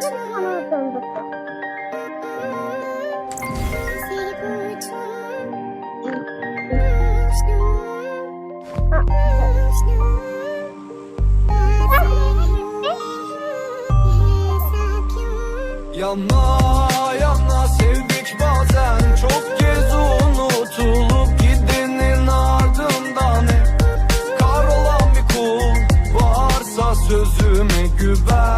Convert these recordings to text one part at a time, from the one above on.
Zaten bana döndü. Yana yana sevdik bazen Çok kez unutulup gidenin ardından hep Kahrolan bir kul varsa sözüme güven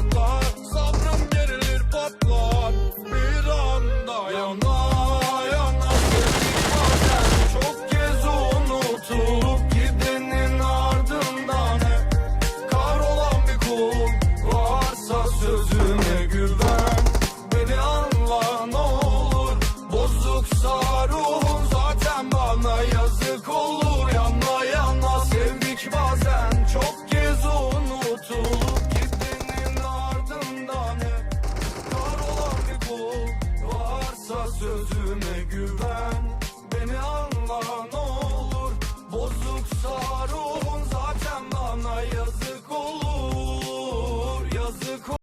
şartlar Sabrım gerilir patlar. Bir anda yana yana çok kez unutulup gidenin ardından Kar olan bir kul varsa sözü sözüme güven.